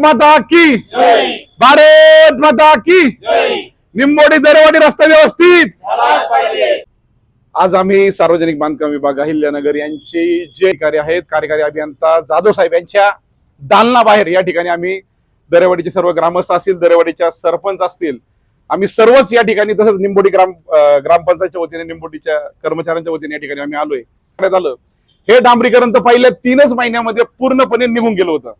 माता की। भारत माता की। निंबोडी दरवाडी रस्ता व्यवस्थित। आज आम्ही सार्वजनिक बांधकाम विभाग अहिल्यानगर यांचे जे कार्य आहेत कार्यकारी अभियंता जाधव साहेब यांच्या दालनाबाहेर या ठिकाणी आम्ही दरेवाडीचे सर्व ग्रामस्थ असतील दरेवाडीच्या सरपंच असतील आम्ही सर्वच या ठिकाणी तसंच निंबोडी ग्राम ग्रामपंचायतच्या वतीने निंबोडीच्या कर्मचाऱ्यांच्या वतीने या ठिकाणी आम्ही आलोय. करण्यात आलं. हे डांबरीकरण तर पहिल्या तीनच महिन्यामध्ये पूर्णपणे निघून गेलं होतं.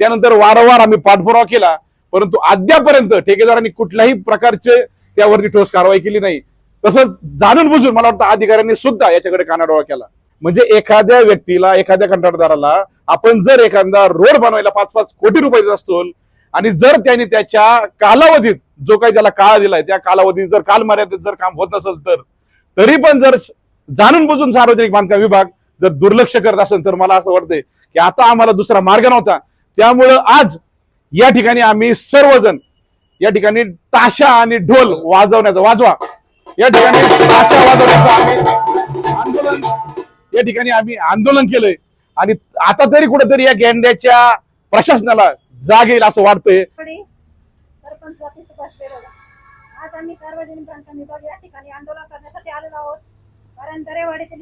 त्यानंतर वारंवार आम्ही पाठपुरावा केला परंतु अद्यापर्यंत ठेकेदारांनी कुठल्याही प्रकारचे त्यावरती ठोस कारवाई केली नाही. तसंच जाणून बुजून मला वाटतं अधिकाऱ्यांनी सुद्धा याच्याकडे कानाडोळा केला. म्हणजे एखाद्या व्यक्तीला एखाद्या कंत्राटदाराला आपण जर एखादा रोड बनवायला पाच पाच कोटी रुपये देत असतो आणि जर त्यांनी त्याच्या कालावधीत जो काही त्याला काळ दिलाय त्या कालावधीत जर काल मर्यादित जर काम होत नसेल तर तरी पण जर जाणून बुजून सार्वजनिक बांधकाम विभाग जर दुर्लक्ष करत असेल तर मला असं वाटतंय की आता आम्हाला दुसरा मार्ग नव्हता. त्यामुळं आज या ठिकाणी आम्ही सर्वजण या ठिकाणी ताशा आणि ढोल वाजवण्याचा वाजवा. या ठिकाणी ताशा वाजवण्याचा आम्ही आंदोलन या ठिकाणी आम्ही आंदोलन केलंय. आणि आता तरी कुठेतरी या गेंड्याच्या प्रशासनाला जाग येईल असं वाटतंय. कडे सुभाष पेरोला आज आम्ही सार्वजनिक बांधकाम विभाग या ठिकाणी आंदोलन करण्यासाठी आलेलो आहोत. कारण दरेवाडीतील